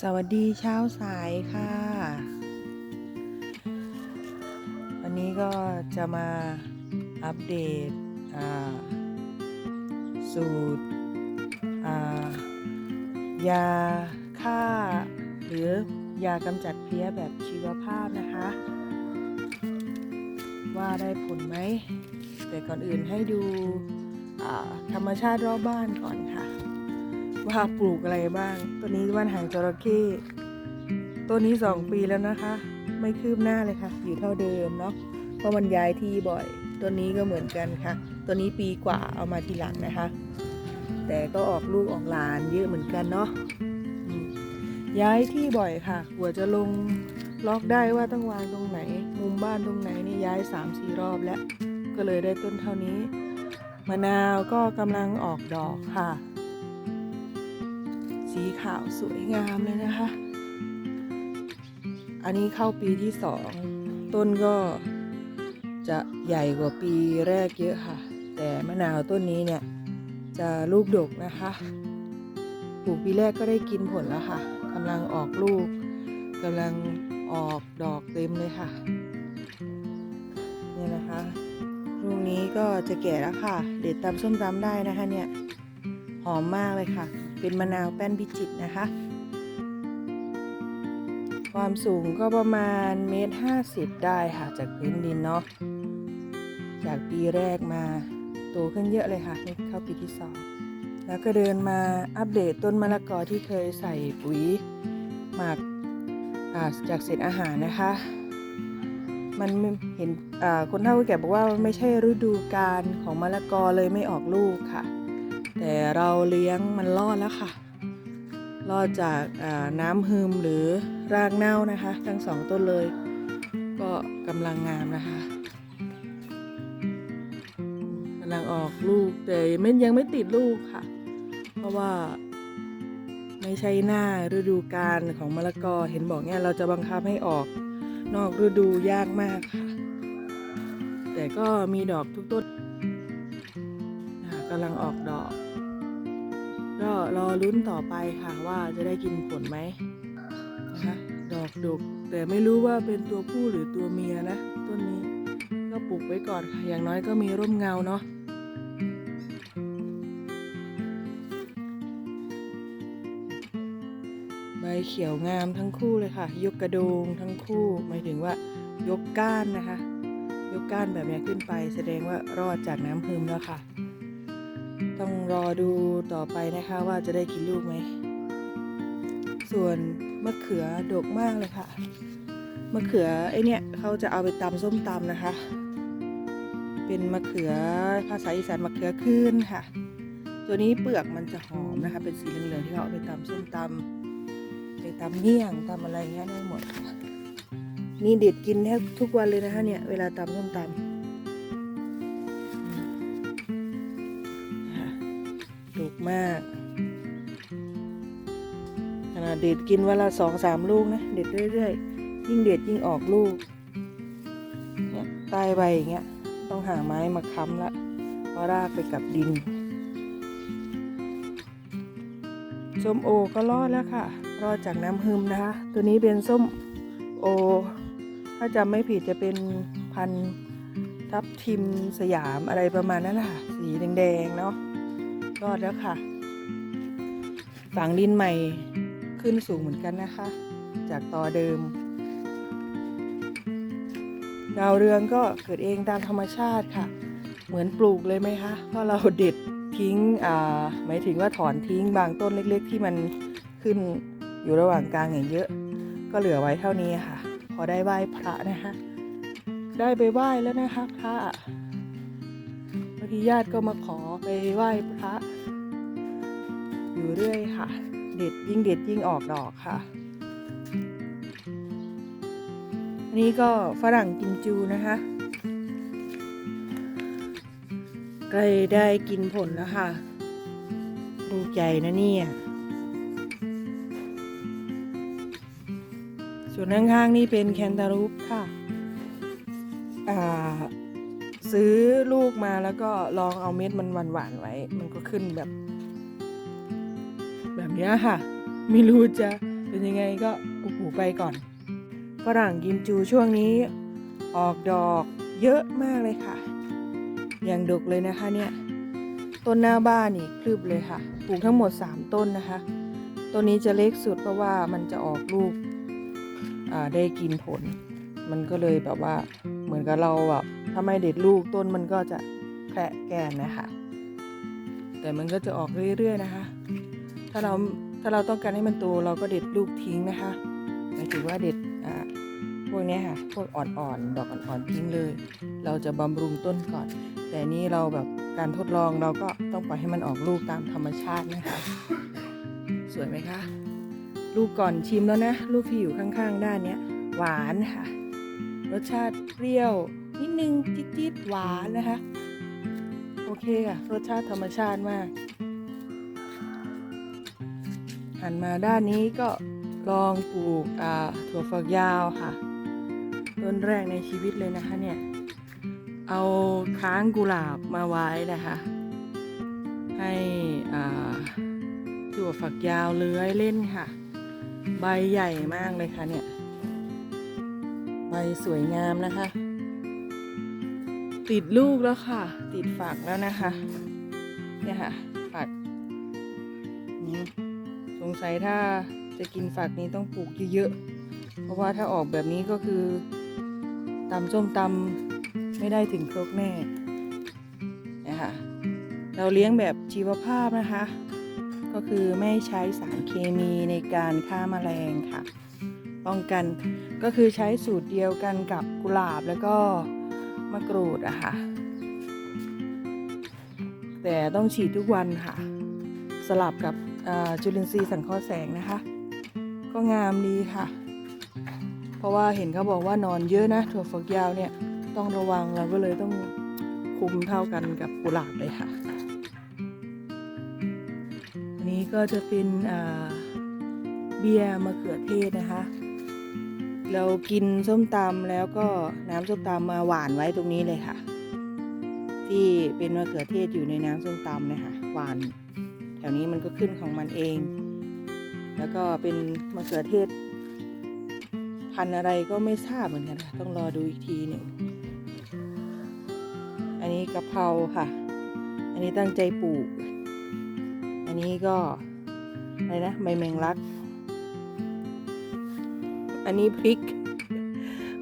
สวัสดีเช้าสายค่ะ วันนี้ก็จะมาอัปเดตสูตรยาฆ่า หรือยากำจัดเพลี้ยแบบชีวภาพนะคะ ว่าได้ผลไหม แต่ก่อนอื่นให้ดูธรรมชาติรอบบ้านก่อนค่ะ ว่าปลูกอะไรบ้าง ตัวนี้ว่านหางจระเข้ตัวนี้สองปีแล้วนะคะ ไม่คืบหน้าเลยค่ะ อยู่เท่าเดิมเนาะเพราะมันย้ายที่บ่อย ตัวนี้ก็เหมือนกันค่ะ ตัวนี้ปีกว่าเอามาทีหลังนะคะ แต่ก็ออกลูกออกหลานเยอะเหมือนกันเนาะย้ายที่บ่อยค่ะกว่าจะลงล็อกได้ว่าต้องวางตรงไหน มุมบ้านตรงไหนนี่ย้ายสามสี่รอบแล้ว ก็เลยได้ต้นเท่านี้ มะนาวก็กำลังออกดอกค่ะ สีขาวสวยงามเลยนะคะ อันนี้เข้าปีที่สองต้นก็จะใหญ่กว่าปีแรกเยอะค่ะ แต่มะนาวต้นนี้เนี่ยจะลูกดกนะคะปลูกปีแรกก็ได้กินผลแล้วค่ะกำลังออกลูกกำลังออกดอกเต็มเลยค่ะเนี่ยนะคะลูกนี้ก็จะแก่แล้วค่ะ เด็ดตำส้มตำได้นะคะเนี่ยหอมมากเลยค่ะ เป็นมะนาวแป้นพิจิตนะคะ ความสูงก็ประมาณเมตรห้าสิบได้ค่ะ จากพื้นดินเนาะจากปีแรกมาโตขึ้นเยอะเลยค่ะนี่เข้าปีที่สองแล้วก็เดินมาอัปเดตต้นมะละกอที่เคยใส่ปุ๋ยหมักอ่าจากเศษอาหารนะคะ มันเห็นอ่าคนเฒ่าคนแก่บอกว่าไม่ใช่ฤดูกาลของมะละกอเลยไม่ออกลูกค่ะ แต่เราเลี้ยงมันรอดแล้วค่ะ รอดจากน้ำฮึมหรือรากเน่านะคะ ทั้งสองต้นเลย ก็กำลังงามนะคะกำลังออกลูกแต่ไม่ยังไม่ติดลูกค่ะ เพราะว่าไม่ใช่หน้าฤดูกาลของมะละกอเห็นบอกเนี่ยเราจะบังคับให้ออกนอกฤดูยากมากค่ะ แต่ก็มีดอกทุกต้นกำลังออกดอก ก็รอลุ้นต่อไปค่ะว่าจะได้กินผลไหมนะคะดอกดกแต่ไม่รู้ว่าเป็นตัวผู้หรือตัวเมียนะต้นนี้ก็ปลูกไว้ก่อนค่ะ อย่างน้อยก็มีร่มเงาเนาะใบเขียวงามทั้งคู่เลยค่ะ ยกกระโดงทั้งคู่หมายถึงว่ายกก้านนะคะ ยกก้านแบบนี้ขึ้นไป แสดงว่ารอดจากน้ำพึมแล้วค่ะ ต้องรอดูต่อไปนะคะว่าจะได้กินลูกไหม ส่วนมะเขือดกมากเลยค่ะ มะเขือไอเนี่ยเขาจะเอาไปตำส้มตำนะคะ เป็นมะเขือภาษาอีสานมะเขือขึ้นค่ะ ตัวนี้เปลือกมันจะหอมนะคะ เป็นสีเหลืองๆที่เขาเอาไปตำส้มตำไปตำเมี่ยงตำอะไรเงี้ยได้หมด นี่เด็ดกินแทบทุกวันเลยนะคะเนี่ยเวลาตำส้มตำ เด็ดกินวันละสองสามลูกนะ เด็ดเรื่อยๆ ยิ่งเด็ดยิ่งออกลูกเนี่ยใต้ใบอย่างเงี้ย ต้องหาไม้มาค้ำละเพราะรากไปกับดินส้มโอก็รอดแล้วค่ะ รอดจากน้ำฮึมนะคะ ตัวนี้เป็นส้มโอ ถ้าจำไม่ผิดจะเป็นพันทับทิมสยามอะไรประมาณนั้นนะคะสีแดงๆเนาะ รอดแล้วค่ะ ฝังดินใหม่ ขึ้นสูงเหมือนกันนะคะ จากต่อเดิม ดาวเรืองก็เกิดเองตามธรรมชาติค่ะ เหมือนปลูกเลยไหมคะเพราะเราเด็ดทิ้งหมายถึงว่าถอนทิ้งบางต้นเล็ก ๆ ที่มันขึ้นอยู่ระหว่างกลางอย่างเยอะ ก็เหลือไว้เท่านี้ค่ะ พอได้ไหว้พระนะคะได้ไปไหว้แล้วนะคะพระบางทีญาติก็มาขอไปไหว้พระ อยู่เรื่อยค่ะ ยิ่งเด็ดยิ่งออกดอกค่ะ อันนี้ก็ฝรั่งกิมจูนะคะใกล้ได้กินผลแล้วค่ะลูใหญ่นะเนี่ยส่วนข้างๆนี่เป็นแคนตาลูปค่ะซื้อลูกมาแล้วก็ลองเอาเม็ดมันหวานๆไว้ มันก็ขึ้นแบบ นี้ยค่ะ ไม่รู้จะเป็นยังไงก็ปลูกๆไปก่อนฝรั่งกิมจูช่วงนี้ ออกดอกเยอะมากเลยค่ะ อย่างดกเลยนะคะเนี่ย ต้นหน้าบ้านนี่คลืบเลยค่ะ ปลูกทั้งหมด 3 ต้นนะคะ ต้นนี้จะเล็กสุดเพราะว่ามันจะออกลูกอ่าได้กินผล มันก็เลยแบบว่าเหมือนกับเราแบบถ้าไม่เด็ดลูกต้นมันก็จะแคระแกนนะคะ แต่มันก็จะออกเรื่อยๆนะคะ ถ้าเราถ้าเราต้องการให้มันโตเราก็เด็ดลูกทิ้งนะคะหมายถึงว่าเด็ดอ่าพวกเนี้ยค่ะ พวกอ่อนๆ ดอกอ่อนๆ ทิ้งเลย เราจะบำรุงต้นก่อน แต่นี่เราแบบการทดลองเราก็ต้องปล่อยให้มันออกลูกตามธรรมชาตินะคะ สวยไหมคะ ลูกก่อนชิมแล้วนะ ลูกที่อยู่ข้างๆ ด้านเนี้ยหวานค่ะ รสชาติเปรี้ยว นิดนึงจี๊ดๆ หวานนะคะ โอเคค่ะ รสชาติธรรมชาติมาก หันมาด้านนี้ก็ลองปลูกถั่วฝักยาวค่ะ ต้นแรกในชีวิตเลยนะคะเนี่ย เอาค้างกุหลาบมาไว้นะคะ ให้ถั่วฝักยาวเลื้อยเล่นค่ะ ใบใหญ่มากเลยค่ะเนี่ย ใบสวยงามนะคะ ติดลูกแล้วค่ะ ติดฝักแล้วนะคะ เนี่ยค่ะ ฝักอืมส งสัยถ้าจะกินฝักนี้ต้องปลูกเยอะๆ เพราะว่าถ้าออกแบบนี้ก็คือตำส้มตำไม่ได้ถึงครกแน่นะคะเราเลี้ยงแบบชีวภาพนะคะ ก็คือไม่ใช้สารเคมีในการฆ่าแมลงค่ะ ป้องกันก็คือใช้สูตรเดียวกันกับกุหลาบแล้วก็มะกรูดอะค่ะ แต่ต้องฉีดทุกวันค่ะ สลับกับ จุลินทรีย์สังเคราะห์แสงนะคะ ก็งามดีค่ะ เพราะว่าเห็นเขาบอกว่านอนเยอะนะถั่วฝักยาวเนี่ยต้องระวังเราก็เลยต้องคุมเท่ากันกับกุหลาบเลยค่ะอันนี้ก็จะเป็นเบียร์มะเขือเทศนะคะ เรากินส้มตำแล้วก็น้ำส้มตำมาหวานไว้ตรงนี้เลยค่ะ ที่เป็นมะเขือเทศอยู่ในน้ำส้มตำเนะคะหวาน ถวนี้มันก็ขึ้นของมันเอง แล้วก็เป็นมะเขือเทศ พันอะไรก็ไม่ทราบเหมือนกันค่ะ ต้องรอดูอีกทีหนึ่ง อันนี้กะเพราค่ะ อันนี้ตั้งใจปลูก อันนี้ก็อะไรนะใบแมงลัก อันนี้พริก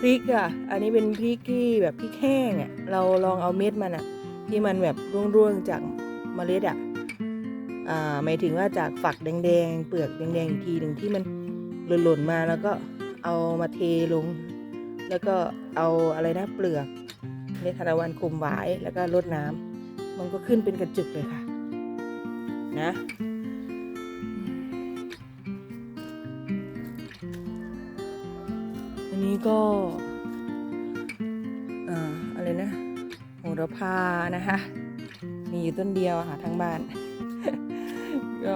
พริกอะ อันนี้เป็นพริกที่แบบพริกแห้งอะ เราลองเอาเม็ดมันอะ ที่มันแบบร่วงๆจากเมล็ดอะอ่า หมายถึงว่าจากฝักแดงๆ เปลือกแดงๆอีกทีหนึ่งที่มันหล่นๆมาแล้วก็เอามาเทลง แล้วก็เอาอะไรนะเปลือกเมทานวันคุมไว้แล้วก็รดน้ำมันก็ขึ้นเป็นกระจุกเลยค่ะ นะอันนี้ก็อ่าอะไรนะโหระพานะคะมีอยู่ต้นเดียวค่ะทั้งบ้าน ก็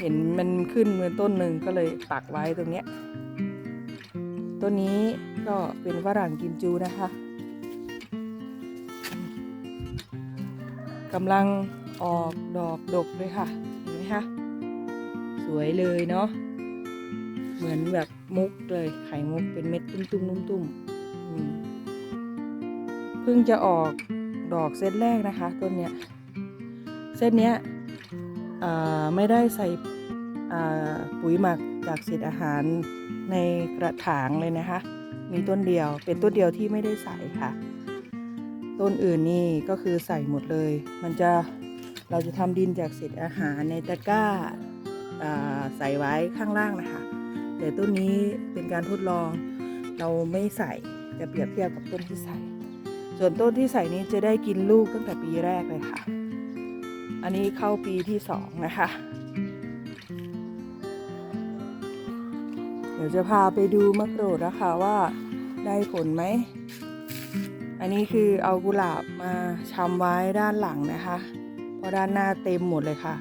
เห็นมันขึ้นมาต้นหนึ่งก็เลยปักไว้ตรงเนี้ยต้นนี้ก็เป็นฝรั่งกิมจูนะคะกำลังออกดอกดกเลยค่ะเห็นไหมคะสวยเลยเนาะเหมือนแบบมุกเลยไข่มุกเป็นเม็ดตุ้มๆนุ่มๆอืมเพิ่งจะออกดอกเซตแรกนะคะต้นเนี้ยเส้นเนี้ย ไม่ได้ใส่ปุ๋ยหมักจากเศษอาหารในกระถางเลยนะคะ มีต้นเดียวเป็นต้นเดียวที่ไม่ได้ใส่ค่ะ ต้นอื่นนี่ก็คือใส่หมดเลย มันจะเราจะทำดินจากเศษอาหารในตะกร้าใส่ไว้ข้างล่างนะคะ แต่ต้นนี้เป็นการทดลองเราไม่ใส่จะเปรียบเทียบกับต้นที่ใส่ ส่วนต้นที่ใส่นี้จะได้กินลูกตั้งแต่ปีแรกเลยค่ะ อันนี้เข้าปีที่สองนะคะ เดี๋ยวจะพาไปดูมะกรูดนะคะว่าได้ผลไหม อันนี้คือเอากุหลาบมาชำไว้ด้านหลังนะคะ เพราะด้านหน้าเต็มหมดเลยค่ะ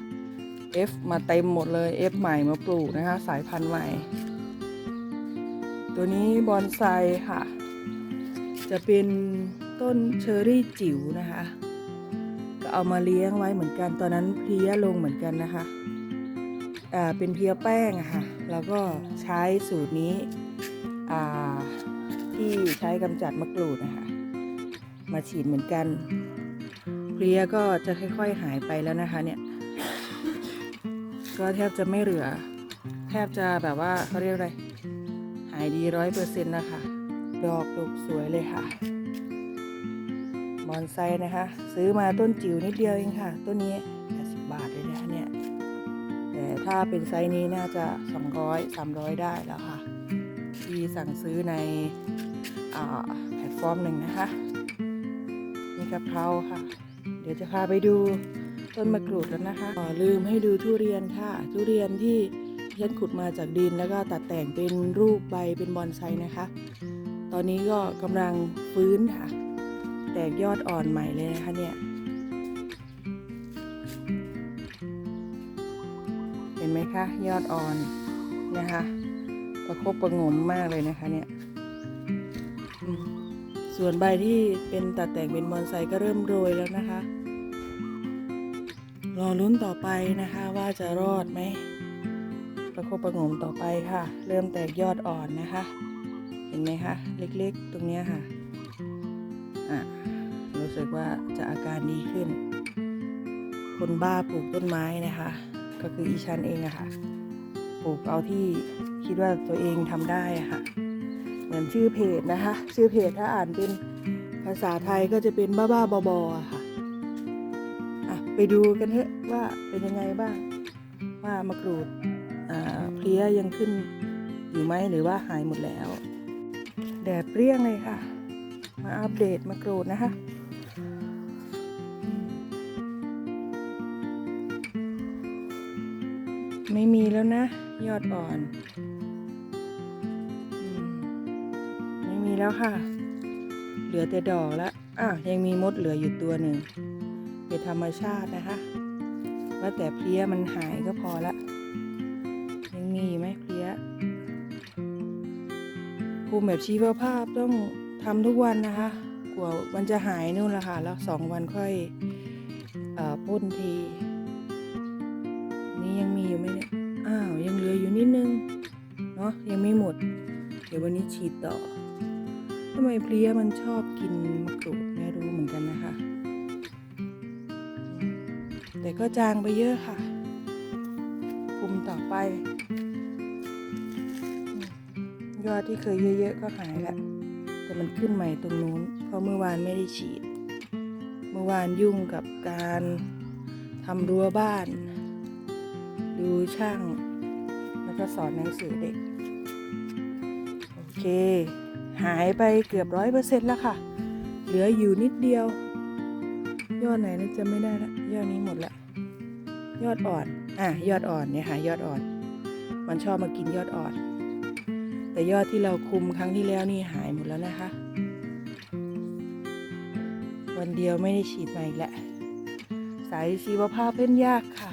F มาเต็มหมดเลย F ใหม่มาปลูกนะคะ สายพันธุ์ใหม่ ตัวนี้บอนไซค่ะ จะเป็นต้นเชอรี่จิ๋วนะคะ ก็เอามาเลี้ยงไว้เหมือนกัน ตอนนั้นเพลี้ยลงเหมือนกันนะคะอ่าเป็นเพลี้ยแป้งอะค่ะเราก็ใช้สูตรนี้อ่าที่ใช้กำจัดมะกรูดนะคะมาฉีดเหมือนกัน เพลียก็จะค่อย ๆหายไปแล้วนะคะเนี่ยก็แทบจะไม่เหลือ แทบจะแบบว่าเขาเรียกอะไร หายดีร้อยเปอร์เซ็นต์นะคะ ดอกดกสวยเลยค่ะ อนไซนะคะ ซื้อมาต้นจิ๋วนิดเดียวเองค่ะ ต้นนี้80บาทเลยนะคะเนี่ยแต่ถ้าเป็นไซส์นี้น่าจะ 200 300 ได้แล้วค่ะ ที่สั่งซื้อในอแพลตฟอร์มหนึ่งนะคะนี่กะเพราค่ะ เดี๋ยวจะพาไปดูต้นมะกรูดแล้วนะคะอ๋อลืมให้ดูทุเรียนค่ะ ทุเรียนที่ฉันขุดมาจากดินแล้วก็ตัดแต่งเป็นรูปใบเป็นบอนไซนะคะ ตอนนี้ก็กำลังฟื้นค่ะ แตกยอดอ่อนใหม่เลยนะคะเนี่ย เห็นไหมคะ ยอดอ่อนนะคะ ประคบประงมมากเลยนะคะเนี่ย ส่วนใบที่เป็นตัดแต่งเป็นบอนไซก็เริ่มโรยแล้วนะคะ รอลุ้นต่อไปนะคะว่าจะรอดไหม ประคบประงมต่อไปค่ะ เริ่มแตกยอดอ่อนนะคะ เห็นไหมคะ เล็กๆ ตรงนี้ค่ะ สึกว่าจะอาการดีขึ้น คนบ้าปลูกต้นไม้นะคะ ก็คืออีชันเองอะค่ะ ปลูกเอาที่คิดว่าตัวเองทำได้ะค่ะ เหมือนชื่อเพจนะคะ ชื่อเพจถ้าอ่านเป็นภาษาไทยก็จะเป็นบ้าบ้าบอๆอะค่ะอะ ไปดูกันเถอะว่าเป็นยังไงบ้าง ว่ามะกรูดอ่าเพลี้ยยังขึ้นอยู่ไหมหรือว่าหายหมดแล้ว แดดเปรี้ยงเลยค่ะ มาอัปเดตมะกรูดนะคะ ไม่มีแล้วนะ ยอดอ่อน ไม่มีแล้วค่ะ เหลือแต่ดอกแล้วอ้าวยังมีมดเหลืออยู่ตัวหนึ่งเป็นธรรมชาตินะคะ ว่าแต่เพลี้ยมันหายก็พอละ ยังมีไหมเพลี้ยภูมิแบบชีวภาพต้องทำทุกวันนะคะกว่ามันจะหายนู่นละค่ะ แล้วสองวันค่อยอ่อพ่นที อยู่ไหมเนี่ย อ้าว ยังเหลืออยู่นิดนึง เนาะยังไม่หมด เดี๋ยววันนี้ฉีดต่อทำไมเพลี้ยมันชอบกินมะกรูดไม่รู้เหมือนกันนะคะ แต่ก็จางไปเยอะค่ะภูมิต่อไป ยอดที่เคยเยอะๆก็หายละแต่มันขึ้นใหม่ตรงนู้น เพราะเมื่อวานไม่ได้ฉีด เมื่อวานยุ่งกับการทำรั้วบ้าน ดูช่าง แล้วก็สอนหนังสือเด็ก โอเค หายไปเกือบร้อยเปอร์เซ็นต์แล้วค่ะ เหลืออยู่นิดเดียว ยอดไหนนะจำไม่ได้ละยอดนี้หมดละยอดอ่อน อะ ยอดอ่อนเนี่ยค่ะยอดอ่อน มันชอบมากินยอดอ่อน แต่ยอดที่เราคุมครั้งที่แล้วนี่หายหมดแล้วนะคะ วันเดียวไม่ได้ฉีดมาอีกแล้วสายชีวภาพเล่นยากค่ะ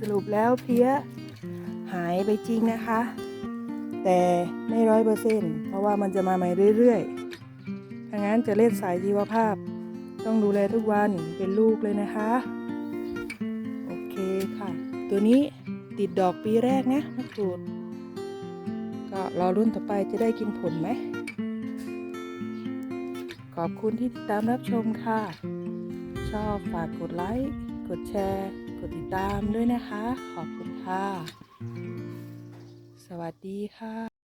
สรุปแล้วเพี้ยหายไปจริงนะคะ แต่ไม่ร้อยเปอร์เซ็นต์เพราะว่ามันจะมาใหม่เรื่อยๆถ้างั้นจะเล่นสายชีวภาพ ต้องดูแลทุกวันเป็นลูกเลยนะคะ โอเคค่ะ ตัวนี้ติดดอกปีแรกนะมะกรูด ก็รอรุ่นต่อไปจะได้กินผลไหม ขอบคุณที่ติดตามรับชมค่ะ ชอบฝากกดไลค์ กดแชร์ กดติดตามด้วยนะคะ ขอบคุณค่ะ สวัสดีค่ะ